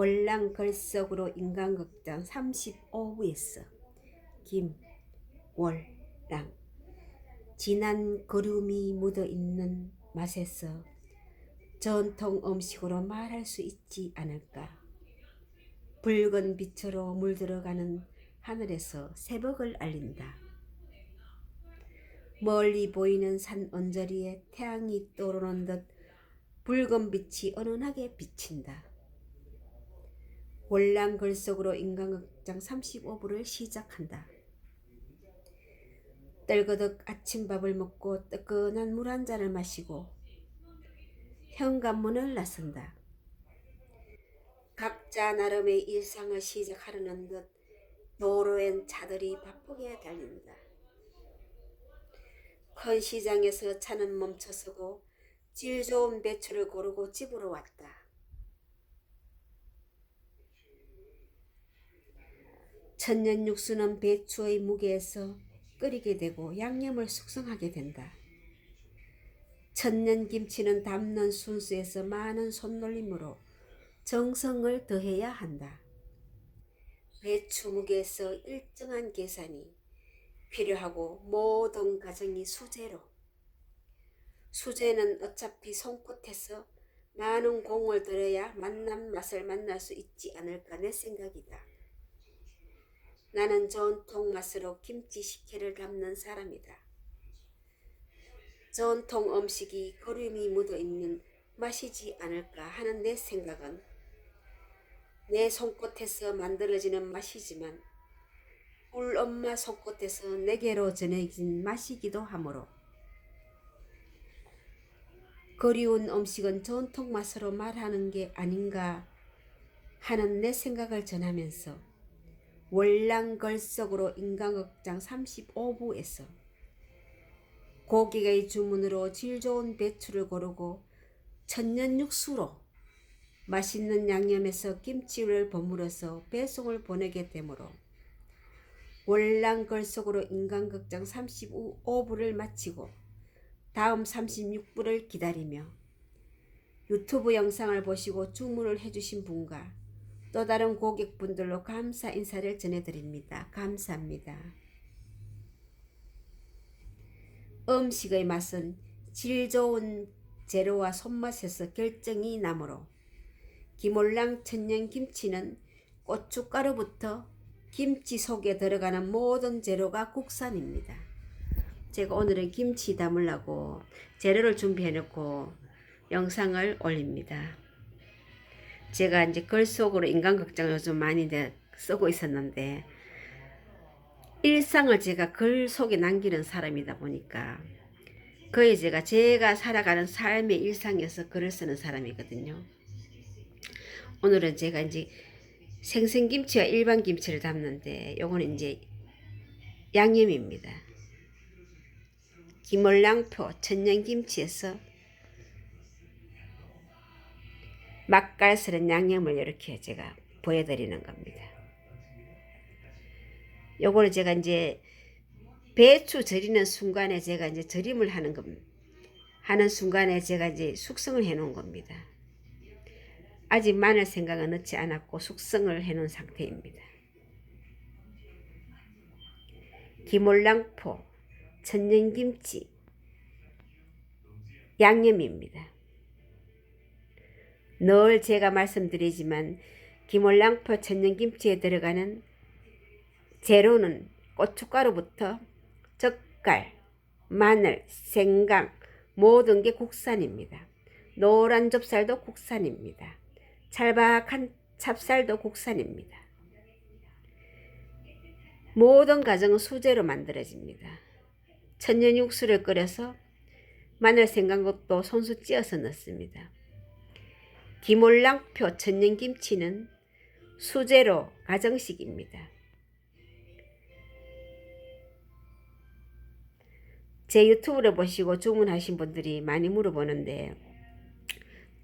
월랑 걸석으로 인간극장 35부에서 김월랑 진한 거름이 묻어있는 맛에서 전통 음식으로 말할 수 있지 않을까. 붉은 빛으로 물들어가는 하늘에서 새벽을 알린다. 멀리 보이는 산 언저리에 태양이 떠오르는 듯 붉은 빛이 은은하게 비친다. 월랑 글속으로 인간극장 35부를 시작한다. 떨거덕 아침밥을 먹고 뜨끈한 물 한 잔을 마시고 현관문을 나선다. 각자 나름의 일상을 시작하려는 듯 도로엔 차들이 바쁘게 달린다. 큰 시장에서 차는 멈춰서고 질 좋은 배추를 고르고 집으로 왔다. 천년 육수는 배추의 무게에서 끓이게 되고 양념을 숙성하게 된다. 천년 김치는 담는 순수에서 많은 손놀림으로 정성을 더해야 한다. 배추 무게에서 일정한 계산이 필요하고 모든 가정이 수제로 수제는 어차피 손끝에서 많은 공을 들여야 만난 맛을 만날 수 있지 않을까 내 생각이다. 나는 전통 맛으로 김치 식혜를 담는 사람이다. 전통 음식이 거름이 묻어 있는 맛이지 않을까 하는 내 생각은 내 손끝에서 만들어지는 맛이지만 울 엄마 손끝에서 내게로 전해진 맛이기도 하므로 그리운 음식은 전통 맛으로 말하는 게 아닌가 하는 내 생각을 전하면서 월랑걸석으로 인간극장 35부에서 고객의 주문으로 질 좋은 배추를 고르고 천년 육수로 맛있는 양념에서 김치를 버무려서 배송을 보내게 되므로 월랑걸석으로 인간극장 35부를 마치고 다음 36부를 기다리며 유튜브 영상을 보시고 주문을 해주신 분과 또 다른 고객분들로 감사 인사를 전해드립니다. 감사합니다. 음식의 맛은 질 좋은 재료와 손맛에서 결정이 나므로 김올랑 천년 김치는 고춧가루부터 김치 속에 들어가는 모든 재료가 국산입니다. 제가 오늘은 김치 담으려고 재료를 준비해 놓고 영상을 올립니다. 제가 이제 글 속으로 인간극장을 요즘 많이 쓰고 있었는데 일상을 제가 글 속에 남기는 사람이다 보니까 거의 제가 제가 살아가는 삶의 일상에서 글을 쓰는 사람이거든요. 오늘은 제가 이제 생생김치와 일반 김치를 담는데 요거는 이제 양념입니다. 김월랑표 천년김치에서 맛깔스런 양념을 이렇게 제가 보여드리는 겁니다. 요거를 제가 이제 배추 절이는 순간에 제가 이제 절임을 하는 겁니다. 하는 순간에 제가 이제 숙성을 해 놓은 겁니다. 아직 마늘 생각은 넣지 않았고 숙성을 해 놓은 상태입니다. 기몰랑포, 천년김치, 양념입니다. 늘 제가 말씀드리지만 기몰랑포 천년김치에 들어가는 재료는 고춧가루부터 젓갈, 마늘, 생강 모든 게 국산입니다. 노란 좁쌀도 국산입니다. 찰박한 찹쌀도 국산입니다. 모든 가정은 수제로 만들어집니다. 천년 육수를 끓여서 마늘 생강것도 손수 찧어서 넣습니다. 기몰랑표 천년김치는 수제로 가정식입니다. 제 유튜브를 보시고 주문하신 분들이 많이 물어보는데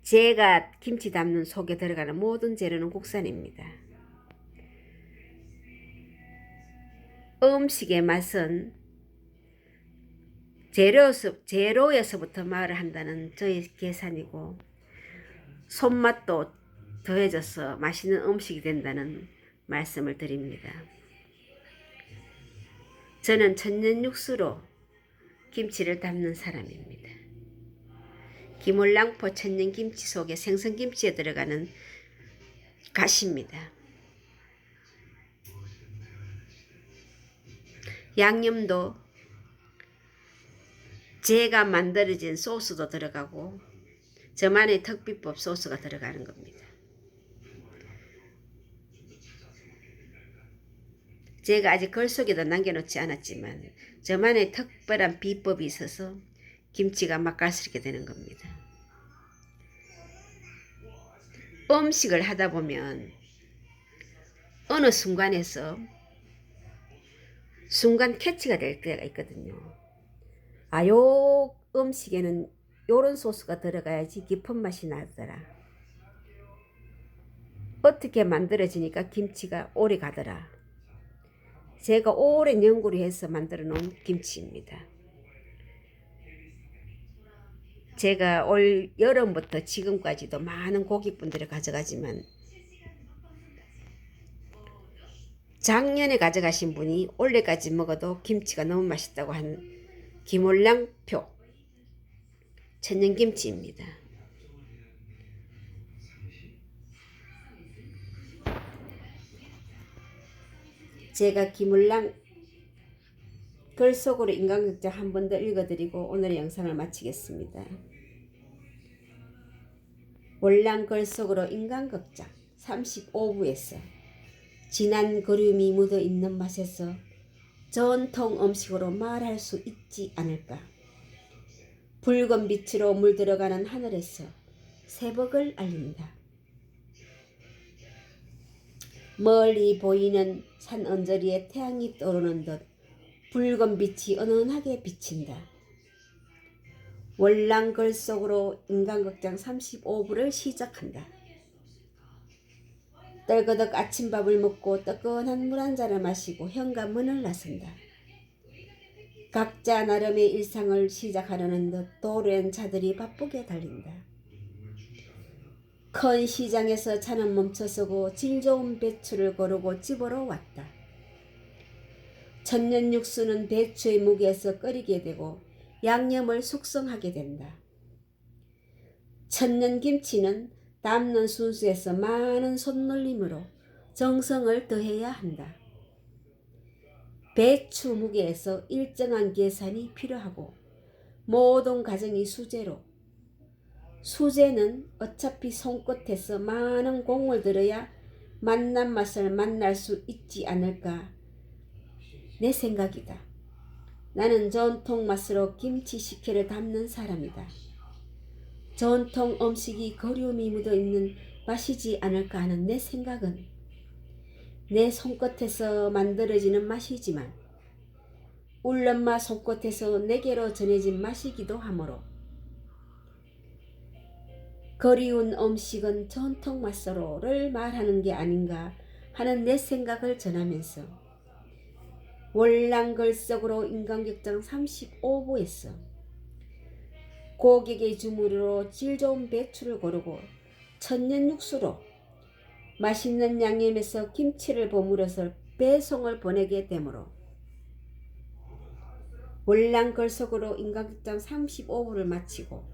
제가 김치 담는 속에 들어가는 모든 재료는 국산입니다. 음식의 맛은 재료에서, 재료에서부터 말을 한다는 저의 계산이고 손맛도 더해져서 맛있는 음식이 된다는 말씀을 드립니다. 저는 천년 육수로 김치를 담는 사람입니다. 기몰랑포 천년 김치 속에 생선 김치에 들어가는 가시입니다. 양념도 제가 만들어진 소스도 들어가고 저만의 특비법 소스가 들어가는 겁니다. 제가 아직 글 속에도 남겨놓지 않았지만 저만의 특별한 비법이 있어서 김치가 맛깔스럽게 되는 겁니다. 음식을 하다 보면 어느 순간에서 순간 캐치가 될 때가 있거든요. 아, 요 음식에는 요런 소스가 들어가야지 깊은 맛이 나더라. 어떻게 만들어지니까 김치가 오래 가더라. 제가 오랜 연구를 해서 만들어 놓은 김치입니다. 제가 올 여름부터 지금까지도 많은 고깃분들을 가져가지만 작년에 가져가신 분이 올해까지 먹어도 김치가 너무 맛있다고 한 김올랑표 천연김치입니다. 제가 김울랑 글 속으로 인간극장 한번 더 읽어드리고 오늘의 영상을 마치겠습니다. 월랑 글 속으로 인간극장 35부에서 진한 그림이 묻어 있는 맛에서 전통 음식으로 말할 수 있지 않을까. 붉은 빛으로 물들어가는 하늘에서 새벽을 알린다. 멀리 보이는 산 언저리에 태양이 떠오르는 듯 붉은 빛이 은은하게 비친다. 월랑글 속으로 인간극장 35부를 시작한다. 떨거덕 아침밥을 먹고 뜨끈한 물 한 잔을 마시고 현관문을 나선다. 각자 나름의 일상을 시작하려는 듯 도로엔 차들이 바쁘게 달린다. 큰 시장에서 차는 멈춰서고 질 좋은 배추를 고르고 집으로 왔다. 천년 육수는 배추의 무게에서 끓이게 되고 양념을 숙성하게 된다. 천년 김치는 담는 순수에서 많은 손놀림으로 정성을 더해야 한다. 배추 무게에서 일정한 계산이 필요하고 모든 가정이 수제로 수제는 어차피 손끝에서 많은 공을 들여야 맛난 맛을 만날 수 있지 않을까 내 생각이다. 나는 전통 맛으로 김치 식혜를 담는 사람이다. 전통 음식이 거리움이 묻어 있는 맛이지 않을까 하는 내 생각은 내 손끝에서 만들어지는 맛이지만 울엄마 손끝에서 내게로 전해진 맛이기도 하므로 거리운 음식은 전통 맛으로를 말하는 게 아닌가 하는 내 생각을 전하면서 월랑글 속으로 인간극장 35부에서 고객의 주문으로 질 좋은 배추를 고르고 천년 육수로 맛있는 양념에서 김치를 버무려서 배송을 보내게 되므로 월랑글 속으로 인간극장 35부를 마치고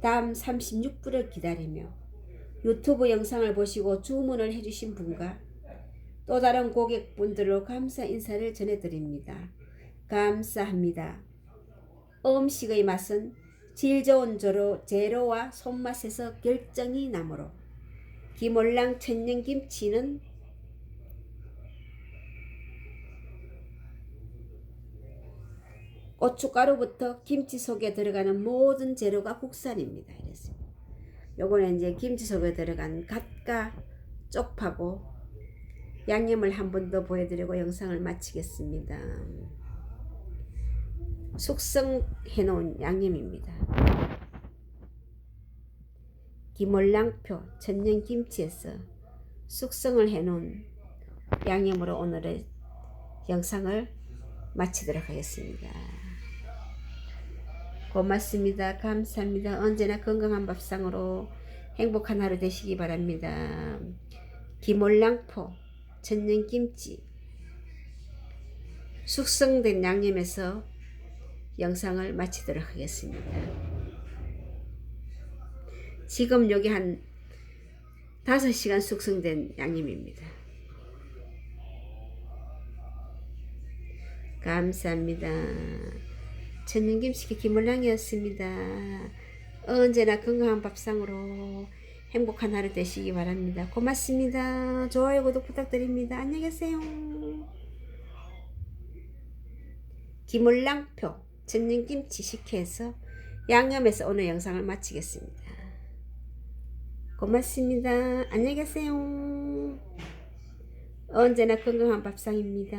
다음 36부를 기다리며 유튜브 영상을 보시고 주문을 해주신 분과 또 다른 고객분들로 감사 인사를 전해드립니다. 감사합니다. 음식의 맛은 질 좋은 조로 재료와 손맛에서 결정이 나므로 김올랑 천년김치는 고춧가루부터 김치 속에 들어가는 모든 재료가 국산입니다. 이랬습니다. 요거는 이제 김치 속에 들어간 갓과 쪽파고 양념을 한 번 더 보여드리고 영상을 마치겠습니다. 숙성해 놓은 양념입니다. 김월랑표 천년김치에서 숙성을 해 놓은 양념으로 오늘의 영상을 마치도록 하겠습니다. 고맙습니다. 감사합니다. 언제나 건강한 밥상으로 행복한 하루 되시기 바랍니다. 기몰랑포, 천년김치, 숙성된 양념에서 영상을 마치도록 하겠습니다. 지금 여기 한 5시간 숙성된 양념입니다. 감사합니다. 천년김치 김물랑이었습니다. 언제나 건강한 밥상으로 행복한 하루 되시기 바랍니다. 고맙습니다. 좋아요, 구독 부탁드립니다. 안녕히 계세요. 김물랑표 천년김치 식혜에서 양념해서 오늘 영상을 마치겠습니다. 고맙습니다. 안녕히 계세요. 언제나 건강한 밥상입니다.